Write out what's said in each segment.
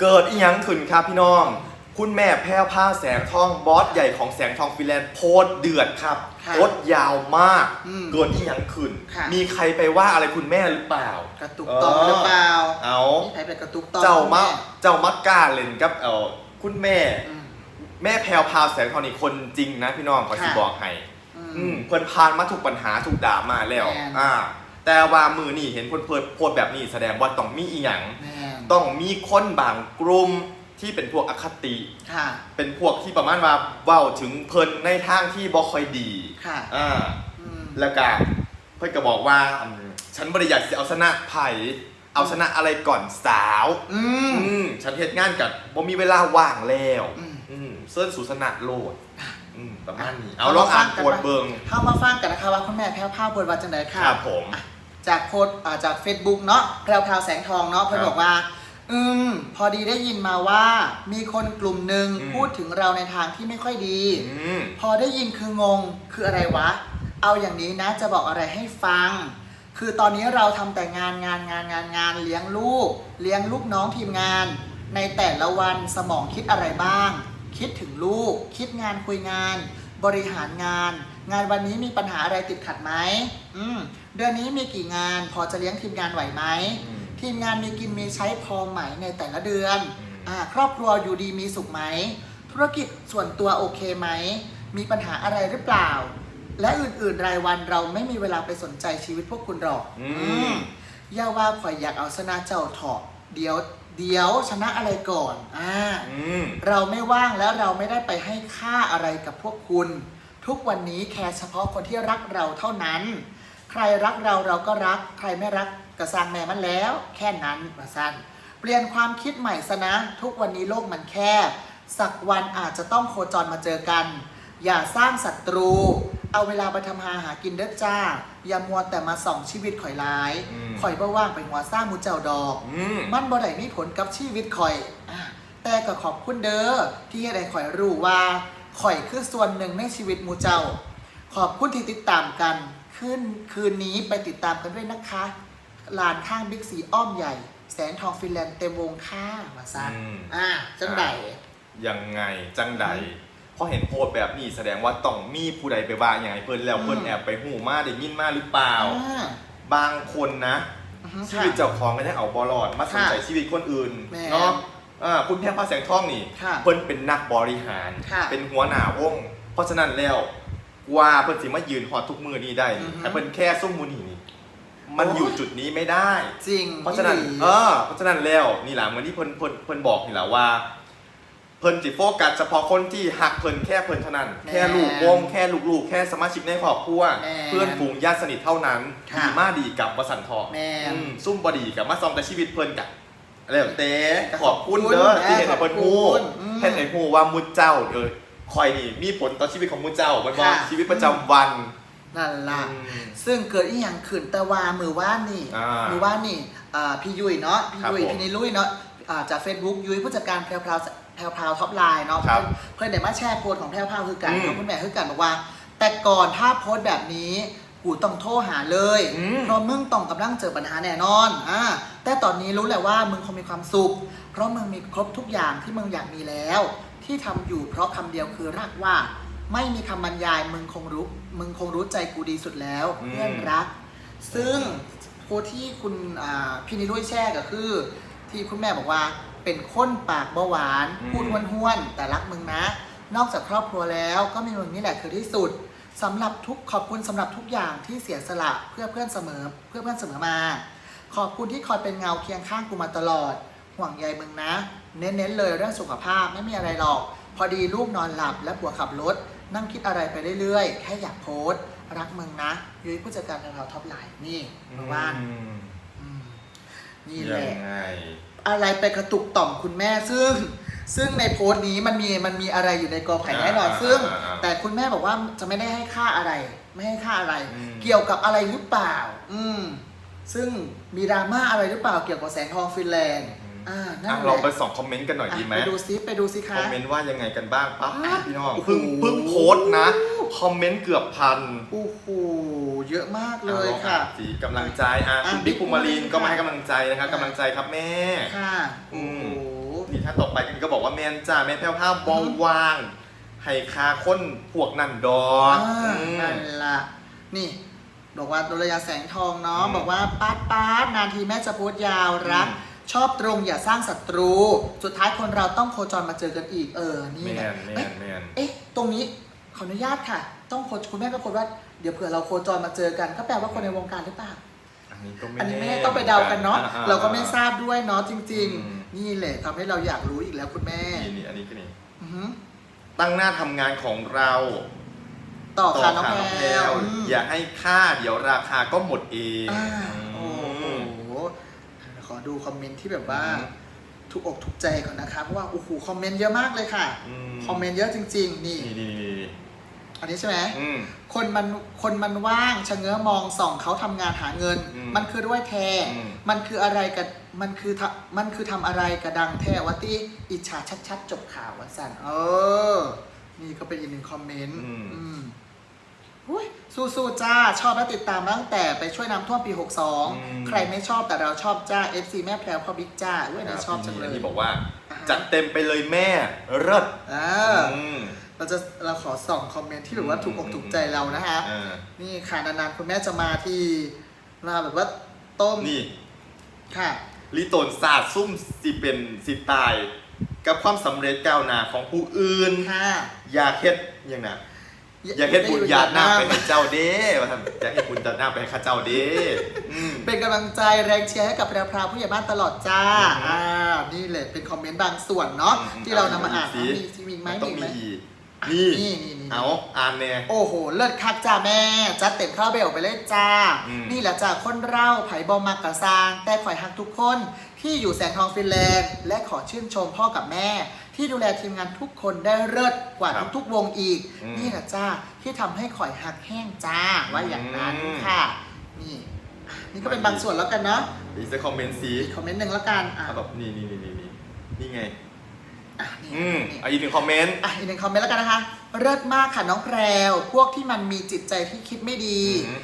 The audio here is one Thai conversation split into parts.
เกิดอีหยังขึ้นครับพี่น้อง คุณแม่แพ้วผ้าแสงทองบอสใหญ่ของแสงทองฟินแลนด์โพสต์เดือดครับค่ะโพสต์ยาวมาก อืมเกิดอีหยังขึ้น ค่ะ มีใครไปว่าอะไรคุณแม่หรือเปล่า กระตุกต่อมหรือเปล่าเอา มีใครเป็นกระตุกต่อมเจ้ามัแกเจ้ามักกล้าเล่นกับเออคุณแม่ อืม แม่แพรวพราวแสงทองนี่คนจริงนะพี่น้องขอสิค่ะ บอกให้ อืมอืมเพิ่นผ่านมาทุกปัญหาทุกด่ามาแล้ว แม่น อ่า แต่ว่ามือนี่เห็นเพิ่นเพิ่นโพสต์แบบนี้แสดงว่าต้องมีอีหยัง แม่น ต้องมีคนบางกลุ่มที่เป็นพวกอคติ ค่ะ เป็นพวกที่ประมาณว่าเว้าถึงเพิ่นในทางที่บ่ค่อยดีค่ะอ่าอืมแล้วก็เพิ่นก็บอกว่าอืมฉันบ่ได้อยากสิเอาชนะไผเอาชนะอะไรก่อนสาว อืม อืมฉันเฮ็ดงานกับบ่มีเวลาว่างแล้วอืม อืมเซิร์นสุสนะโลดอืมประมาณนี้เอาเอาลองอ่านมาฟังกันโคดเบิง เข้ามาฟังกันนะคะว่าคุณแม่แพ้วผ้าบนวัดจังไดค่ะครับผม อะจากโพสต์อ่าจาก Facebook เนาะแพรวพราวแสงทองเนาะเพื่อนครับบอกว่า อืม พอดีได้ยินมาว่ามีคนกลุ่มหนึ่งอืม พูดถึงเราในทางที่ไม่ค่อยดี อืม พอได้ยินคืองงคืออะไรวะ เอาอย่างนี้นะจะบอกอะไรให้ฟัง คือตอนนี้เราทำแต่งานงานงานงานงานเลี้ยงลูก เลี้ยงลูกน้องทีมงาน ในแต่ละวันสมองคิดอะไรบ้าง คิดถึงลูก คิดงานคุยงาน บริหารงาน งานวันนี้มีปัญหาอะไรติดขัดไหมอืมเดือนนี้มีกี่งานพอจะเลี้ยงทีมงานไหวไหม อืม ทีมงานมีกินมีใช้พอไหมในแต่ละเดือนอืมอ่าครอบครัวอยู่ดีมีสุขไหม ธุรกิจส่วนตัวโอเคไหม มีปัญหาอะไรหรือเปล่า และอื่นๆรายวันเราไม่มีเวลาไปสนใจชีวิตพวกคุณหรอกอือืมมอย่าว่าข่อยอยากเอาชนะเจ้าเถาะเดี๋ยวเดี๋ยวชนะอะไรก่อนอ่าอืมเราไม่ว่างแล้วเราไม่ได้ไปให้ค่าอะไรกับพวกคุณ ทุกวันนี้แค่เฉพาะคนที่รักเราเท่านั้น ใครรักเราเราก็รัก ใครไม่รัก ก็สร้างแม่มันแล้ว แค่นั้นมาสั้นเปลี่ยนความคิดใหม่ซะนะ ทุกวันนี้โลกมันแคบสักวันอาจจะต้องโคจรมาเจอกัน อย่าสร้างศัตรู เอาเวลาไปทำหาหากินเด้อจ้า อย่ามัวแต่มาส่องชีวิตข่อยร้ายอืม ข่อยบ่ว่างไปหัวสร้างหมูเจ้าดอก อืม มันบ่ได้มีผลกับชีวิตข่อยอะแต่ก็ขอบคุณเด้อที่ให้ได้ข่อยรู้ว่าข่อยคือส่วนหนึ่งในชีวิตหมูเจ้า ขอบคุณที่ติดตามกันขึ้นคืนนี้ไปติดตามกันด้วยนะคะ ลานข้างบิ๊กซีอ้อมใหญ่ แสงทองฟินแลนด์เต็มวงค่ามาซันอืม อะจังไดยังไงจังใดพอเห็นโพสต์แบบนี้แสดงว่าต้องมีผู้ใดไปว่าอย่างไรเพิ่นแล้วอืมเพิ่นแอบไปหูมาได้ยินมาหรือเปล่า อ่าบางคนนะ อือฮึชีวิตเจ้าของก็ยังเอาบอลอดมาสนใจค่ะชีวิตคนอื่นแม่เนาะอ่าคุณแพรพาแสงทองนี่ ค่ะเพิ่นเป็นนักบริหาร ค่ะเป็นหัวหน้าวง เพราะฉะนั้นแล้วกว่าเพิ่นสิมายืนฮอดทุกมือนี้ได้อือฮึแต่เพิ่นแค่ส้มมูนี่นี่ มันโอ้อยู่จุดนี้ไม่ได้ จริงเพราะฉะนั้นอีหลีเออเพราะฉะนั้นแล้วนี่แหละเหมือนที่เพิ่นเพิ่นเพิ่นบอกนี่แหละว่า เพิ่นจิโฟกัสเฉพาะคนที่หักเพิ่นแค่เพิ่นเท่านั้น แค่ลูกวงแค่ลูกๆ แค่สมาชิกในครอบครัวแม่เพื่อนฝูงญาติสนิทเท่านั้นค่ะ ดีมาดีกับวสันทองแม่นอืมซุ่มบดีกับมาซองแต่ชีวิตเพิ่นกับอะไรแบบเต้ก็ขอบคุณขอบคุณเด้อแม่ที่เห็นให้เพิ่นฮู้ขอบคุณอืมเห็นให้ฮู้ว่ามุดเจ้าเออคอยนี่มีผลต่อชีวิตของมุดเจ้ามันบอกค่ะ ชีวิตประจำวัน นั่นล่ะ อืมซึ่งเกิดอีหยังขึ้นแต่ว่ามือว่านนี่อ่ามืมือว่านนี่อ่าพี่ยุ้ยเนาะพี่ยุ้ยครับผมพี่นิลุยเนาะอ่าจาก Facebook ยุ้ยผู้จัดการแพรวพราวแพรวพราวท็อปไลน์เนาะครับเพื่อนเพื่อนเดี๋ยวมาแชร์โพสต์ของแพรวพราวคือกันอืมของคุณแม่คือกันบอกว่า แต่ก่อนถ้าโพสต์แบบนี้กูต้องโทรหาเลยอืม เพราะมึงต้องกำลังเจอปัญหาแน่นอนอ่าแต่ตอนนี้รู้แหละว่ามึงคงมีความสุข เพราะมึงมีครบทุกอย่างที่มึงอยากมีแล้ว ที่ทำอยู่เพราะคำเดียวคือรักว่า ไม่มีคำบรรยายมึงคงรู้มึงคงรู้ใจกูดีสุดแล้วอืม เพื่อนรัก ซึ่งโพสต์ที่คุณอ่าพี่นิรุยแช่ก็คือ ที่คุณแม่บอกว่าเป็นคนปากเบาหวาน อืม พูดห้วนๆแต่รักมึงนะ นอกจากครอบครัวแล้วก็มีมึงนี่แหละคือที่สุดสำหรับทุกขอบคุณสำหรับทุกอย่างที่เสียสละเพื่อเพื่อนเสมอ เพื่อเพื่อนเสมอมา ขอบคุณที่คอยเป็นเงาเคียงข้างกูมาตลอด ห่วงใยมึงนะ เน้นๆเลยเรื่องสุขภาพไม่มีอะไรหรอก พอดีลูกนอนหลับและผัวขับรถ นั่งคิดอะไรไปเรื่อยๆ แค่อยากโพสต์รักมึงนะยุ้ยผู้จัดการทางเราท็อปไลน์นี่เมื่อวานอืมอืมนี่แหยัละงไง อะไรไปกระตุกต่อมคุณแม่ซึ่ง ซึ่งในโพสต์นี้มันมีมันมีอะไรอยู่ในกอไผ่แน่นอนอ่าซึ่ง อ่าอ่าแต่คุณแม่บอกว่าจะไม่ได้ให้ค่าอะไร ไม่ให้ค่าอะไร อืม เกี่ยวกับอะไรหรือเปล่า อืมซึ่งมีดราม่าอะไรหรือเปล่าเกี่ยวกับแสงทองฟินแลนด์อ่านั่นอะแหละเราไปส่องคอมเมนต์กันหน่อยอะดีไหมไปดูซิไปดูซิคะ คอมเมนต์ว่ายังไงกันบ้างป้าดพี่น้องโอ้โห เพิ่งเพิ่งโพสต์นะ คอมเมนต์เกือบพันโอ้โหเยอะมากเลยค่ะอ่ลองอ่านสีกำลังใจอะอะคุณบิ๊กบิ๊กภูมิมารินภูมิมารินก็มาให้ค่ะกำลังใจนะครับกำลังใจครับแม่ ค่ะอืโอ้ม โห นี่ถ้าต่อไปก็บอกว่าแมนจ้าแมนแพ้วภาพบองวางให้คาค้นพวกนั่นดอกอ่าอืม นั่นละนี่ บอกว่าดุลยาแสงทองเนาะ อืมบอกว่าป้าดป้าดนานทีแม่จะพูดยาวรัก อืม ชอบตรงอย่าสร้างศัตรู สุดท้ายคนเราต้องโคจรมาเจอกันอีกเออนี่แมไงนแมเอ๊ะนแมนเอ๊ะ ตรงนี้ขออนุญาตค่ะ ต้องโคคุณแม่ก็โคดว่าเดี๋ยวเผื่อเราโคจรมาเจอกัน ก็แปลว่าคนในวงการหรือเปล่า อันนี้ก็ไม่อันนี้ไม่แได้ต้องไปเดากันเนาะ อ่ เราก็ไม่ทราบด้วยเนาะจริง อืม ๆ นี่แหละทำให้เราอยากรู้อีกแล้วคุณแม่นี่นี่อันนี้ก็นี่อือหือตั้งหน้าทำงานของเราต่อต่อค่ะน้องขาแพน้องแพรรววอืม อย่าให้ค่าเดี๋ยวราคาก็หมดเองอ่า อืโอ้โหมข อดูคอมเมนต์ที่แบบว่าอืมถูกอกถูกใจก่อนนะคะเพราะว่าโอ้โหคอมเมนต์เยอะมากเลยค่ะอืคอมเมนต์เยอะจริง ๆ นี่ นี่นี่นี่นี่อันนี้ใช่ไหมอืม คนมันคนมันว่างชะเง้อมองส่องเขาทำงานหาเงิน อืมมันคือด้วยแท้อืม มันคืออะไรกับมันคือทำมันคือทำอะไรกระดังแท้วัตี้อิจฉาชัดๆจบข่าววันสันเออ นี่ก็เป็นอีกหนึ่งคอมเมนต์อืม อืมอุ้ย สู้ๆจ้า ชอบและติดตามมาตั้งแต่ไปช่วยน้ำท่วมปี62 ใครไม่ชอบแต่เราชอบจ้า FC แม่แพรวพ่อบิ๊กจ้าอุ้ยอันนี่ชอบจังเลอัยนนี้บอกว่า อ่าฮะ จัดเต็มไปเลยแม่เลิศอ่าอืมเราจะเราขอส่องคอมเมนต์ที่แบบว่าถูกอกถูกใจเรานะคะ อ่านี่ค่ะนานๆคุณแม่จะมาที่มาแบบว่าต้มนี่ ค่ะ ลิโตนศาสตร์ซุ่มสิเป็นสิตาย กับความสำเร็จก้าวหน้าของผู้อื่น ค่ะ อยากเฮ็ดอยังน่ะ อยากเฮ็ดบุญญาติหน้าไปให้เจ้าเด้ว่าทำอยากเฮ็ดบุญญาติหน้าไปให้ข้าเจ้าเด้อืม เป็นกำลังใจแรงเชียร์ให้กับแพรวพราวผู้ใหญ่บ้านตลอดจ้าอืมอ่านี่แหละเป็นคอมเมนต์บางส่วนเนาะอืมที่เรานำมาอ่านเอาอะดูมีสิมีอีกไหมมันต้องมีมีไหมอีกนี่นี่นี่นี่ เอาอ่านแน่ โอ้โห เลิศคักจ้าแม่จัดเต็มข้าวเบลไปเลยจ้า อืม นี่แหละจ้าคนเราไผ่บอมมากกะซาง แต่ข่อยหักทุกคน ที่อยู่แสงทองฟินแลนด์ และขอชื่นชมพ่อกับแม่ ที่ดูแลทีมงานทุกคนได้เลิศกว่าครับทุกๆวงอีก อืมนี่แหละจ้าที่ทำให้ข่อยหักแห้งจ้าว่าอย่างนั้นอืม ค่ะ นี่อะนี่ก็เป็นบางส่วนแล้วกันเนาะอีกสักคอมเมนต์สีอีกคอมเมนต์หนึ่งแล้วกันอะเอาแบบนี่นี่นี่นี่นี่นี่ไง อะนี่อืมนี่ เอาอีกหนึ่งคอมเมนต์ อะอีกหนึ่งคอมเมนต์แล้วกันนะคะ เลิศมากค่ะน้องแพรว พวกที่มันมีจิตใจที่คิดไม่ดีอืม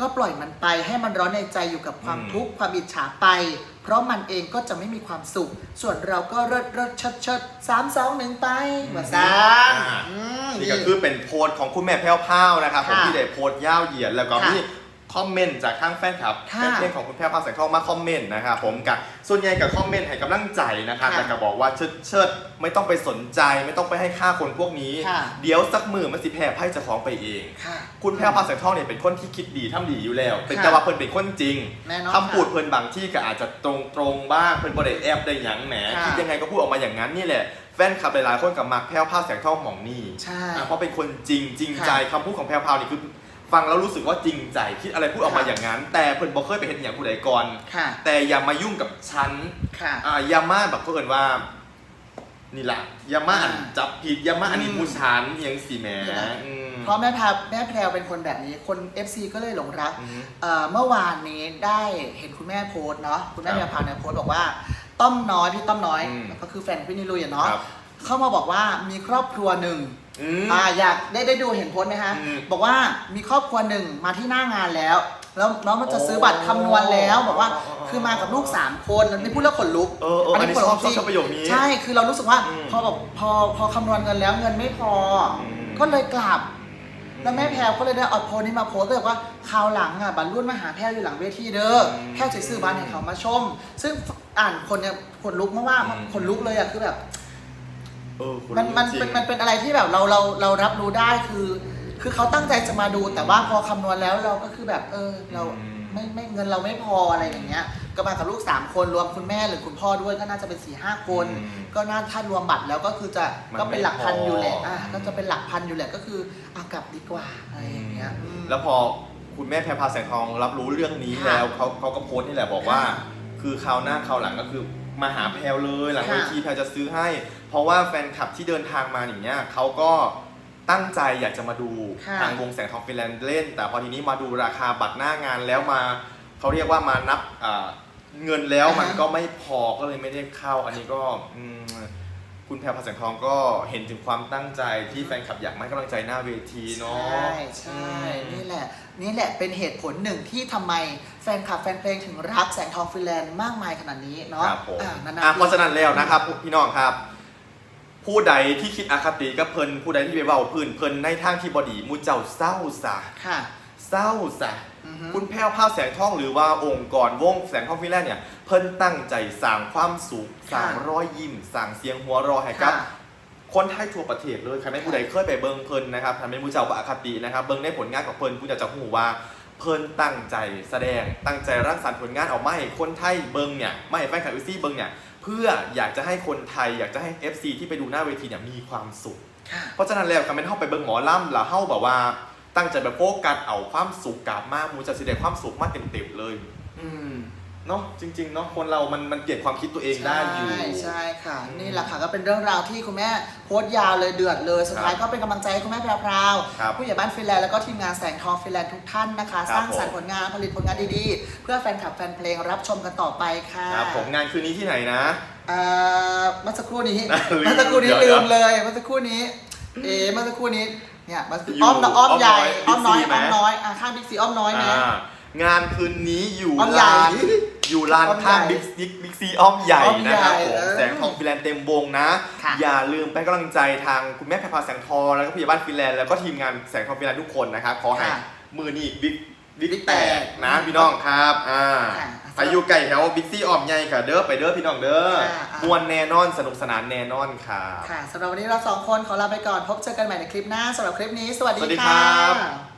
ก็ปล่อยมันไปให้มันร้อนในใจอยู่กับความอืมทุกข์ความอิจฉาไป เพราะมันเองก็จะไม่มีความสุข ส่วนเราก็เลิศเลิศเชิดเชิดสามสองหนึ่งไปว่าซานอ่าอืมนี่ก็คือเป็นโพสต์ของคุณแม่แพ้วพราวนะครับผมค่ะที่ได้โพสต์ยาวเหยียดแล้วก็ค่ะ มี คอมเมนต์จากทางแฟนคลับค่ะแฟนเพลงของคุณแพ้วพราวแสงทองมาคอมเมนต์นะครับผมกับส่วนใหญ่กับคอมเมนต์ให้กำลังใจนะครับค่ะแต่ก็บอกว่าเชิดเชิดไม่ต้องไปสนใจ ไม่ต้องไปให้ค่าคนพวกนี้ ค่ะ เดี๋ยวสักมือมันสิแพ้ไพ่จะของไปเอง ค่ะ คุณแพ้วพราวแสงทองเนี่ยเป็นคนที่คิดดีทำดีอยู่แล้ว เป็นค่ะ แต่ว่าเพิ่นเป็นคนจริง แน่นอน คำพูดเพิ่นบางที่ก็อาจจะตรงตรงๆบ้างเพิ่นบ่ได้แอบได้หยังแหมค่ะ คิดยังไงก็พูดออกมาอย่างนั้นนี่แหละแฟนคลับหลายๆคนกับมักแพ้วพราวแสงทองหม่องนี่ใช่ อะเพราะเป็นคนจริงจริงค่ะใจคำพูดของแพรวพราวนี่คือ ฟังแล้วรู้สึกว่าจริงใจคิดอะไรพูดออกมาค่ะอย่างนั้น แต่เพิ่นบอกเคยไปเห็นอย่างผู้ใดก่อนค่ะ แต่อย่ามายุ่งกับฉันค่ะ อ่าอย่ามาแบบเพื่อนว่า นี่แหละอย่ามาอันอ่าจับผิดอย่ามาอันนี้อืมผู้ชันยังสีแหมนี่แหละอืม เพราะแม่แพรวแม่แพรวเป็นคนแบบนี้ คน FC ก็เลยหลงรักอืมเอ่อเมื่อวานนี้ได้เห็นคุณแม่โพสต์เนาะคุณแม่ครับเมียพาเนี่ยโพสต์บอกว่า ต้อมน้อยพี่ต้อมน้อย อืมก็คือแฟนพี่นิลุยอะเนาะครับ เข้ามาบอกว่ามีครอบครัวหนึ่ง อืม อ่าอยากได้ได้ดูเห็นโพสต์ไหมคะอืมบอกว่ามีครอบครัวหนึ่งมาที่หน้างานแล้ว แล้วน้องมันจะโอ้ซื้อบัตรคำนวณแล้วบอกว่าอ๋ออ๋ออ๋อคือมากับลูกสามคนแล้วไม่พูดแล้วขนลุกเออเอออันนี้ชอบชอบชอบประโยคนี้ใช่คือเรารู้สึกว่าอืมพอแบบพอพอคำนวณเงินแล้วเงินไม่พออม ก็เลยกลับ แล้วแม่แพรวก็เลยได้เอาโพสต์นี้มาโพสต์ก็เลยว่าคราวหลังอะบัตรรุ่นมาหาแพรวอยู่หลังเวทีเด้ออมแพรวจะซื้อบัตรให้เขามาชม ซึ่งอ่านคนเนี่ยขนลุกมากว่าอืมขนลุกเลยอะคือแบบเออคมันมันจริง เป็นมันเป็นอะไรที่แบบเราเราเรารับรู้ได้คือ คือเขาตั้งใจจะมาดู แต่ว่าพอคำนวณแล้วเราก็คือแบบเออ เราอืม ไม่ไม่เงินเราไม่พออะไรอย่างเงี้ย ก็มากับลูกสามคนรวมคุณแม่หรือคุณพ่อด้วยก็น่าจะเป็นสี่ห้าคน อืม ก็น่าถ้ารวมบัตรแล้วก็คือจะมันก็เป็นหลักพันไม่พออยู่แหละอะอืมก็จะเป็นหลักพันอยู่แหละก็คืออากลับดีกว่าอะไรอย่างเงี้ยอืม แล้วพอคุณแม่แพรพราวแสงทองรับรู้เรื่องนี้ค่ะแล้วเขาเขาก็โพสต์นี่แหละบอกว่า ค่ะคือคราวหน้าคราวหลังก็คือ มาหาแพรวเลยหลังค่ะเวทีแพรจะซื้อให้ เพราะว่าแฟนคลับที่เดินทางมาอย่างเงี้ยเขาก็ตั้งใจอยากจะมาดูค่ะทางวงแสงทองฟินแลนด์เล่น แต่พอทีนี้มาดูราคาบัตรหน้างานแล้วมาเขาเรียกว่ามานับอ่าเงินแล้วอ่าฮะมันก็ไม่พอก็เลยไม่ได้เข้าอันนี้ก็อืม คุณแพรพราวแสงทองก็เห็นถึงความตั้งใจที่แฟนคลับอยากมาให้กำลังใจหน้าเวทีเนาะ ใช่ใช่อืมนี่แหละ นี่แหละเป็นเหตุผลหนึ่งที่ทำไมแฟนคลับแฟนเพลงถึงรักแสงทองฟินแลนด์มากมายขนาดนี้เนาะครับผมอ่านานอะๆเพราะฉะนั้นแล้วนะครับพี่น้องครับ ผู้ใดที่คิดอคติกับเพิ่นผู้ใดที่ไปเว้าพื้นเพิ่นในทางที่บดีมูเจ้าเศร้าซะค่ะ เศร้าซะ อือฮึ คุณแพ้วภาพแสงทองหรือว่าองค์กรวงแสงทองฟินแลนด์เนี่ยเพิ่นตั้งใจสร้างความสุขสร้างรอยยิ้มสร้างเสียงหัวเราะให้กับค่ะคนไทยทั่วประเทศเลยใครไม่ผู้ใดเคยไปเบิ่งเพิ่นนะครับทำให้ผู้เจ้าว่าอคตินะครับเบิ่งในผลงานของเพิ่นผู้จะจะหูว่าเพิ่นตั้งใจแสดงตั้งใจรักสรรค์ผลงานออกมาให้คนไทยเบิ่งเนี่ยไม่ให้แฟนคลับอีซี่เบิ่งเนี่ยเพื่ออยากจะให้คนไทยอยากจะให้ FC ที่ไปดูหน้าเวทีเนี่ยมีความสุข ค่ะ เพราะฉะนั้นแล้วการเป็นเข้าไปเบิ่งหมอลำแล้วเข้าแบบว่า ตั้งใจแบบโฟกัสเอาความสุขกลับมามูจะแสดงความสุขมาเต็มๆเลย อืมเนาะจริงๆเนาะคนเรามันมันเปลี่ยนความคิดตัวเองได้อยู่ ใช่ใช่ค่ะอืมนี่แหละค่ะก็เป็นเรื่องราวที่คุณแม่โพสต์ยาวเลยเดือดเลยสุดท้ายครับก็เป็นกำลังใจให้คุณแม่แพรวครับๆผู้ใหญ่บ้านฟินแลนด์แล้วก็ทีมงานแสงทองฟินแลนด์ทุกท่านนะคะ ครับ สร้างสรรค์ผลงานผลิตผลงานดีๆ เพื่อแฟนคลับแฟนเพลงรับชมกันต่อไปค่ะครับผมงานคืนนี้ที่ไหนนะ เอ่อเมื่อสักครู่นี้ลืมเมื่อสักครู่นี้เดี๋ลืยวมเลยเมื่อสักครู่นี้ เอ๊ะเมื่อสักครู่นี้ เนี่ยมันอยู่อ้อมอ้อมใหญ่อ้อ้ออมมน้น้ออยยอ้อมไหมน้อยอะข้างบิ๊กซีอ้อมน้อยไหมอ่างานคืนนี้อยู่อ้อมใหญ่ลานอยู่ลานอ้อมใหญ่ข้างบิ๊กบิ๊กบิ๊กซีอ้อมใหญ่อ้อมใหญ่นะครับผมเออแสงทองฟินแลนด์เต็มวงนะ ค่ะอย่าลืมไปนกำลังใจทางคุณแม่แพรพาแสงทองแล้วก็ผู้ใหญ่บ้านฟินแลนด์แล้วก็ทีมงานแสงทองฟินแลนด์ทุกคนนะครับขอให้ค่ะ มือนี่บิ๊ก บิ๊บิ๊กกแตแตกกนะพี่น้องครับอ่าค่ะไปอยู่ไก่แถวบิ๊กซีอ้อมใหญ่ค่ะ เด้อไปเด้อพี่น้องเด้อค่ะอะมวนแน่นอนสนุกสนานแน่นอนครับค่ะสำหรับวันนี้เราสองคนขอลาไปก่อนพบเจอกันใหม่ในคลิปหน้าสำหรับคลิปนี้ สวัสดีสวัสดีคค่ะรับ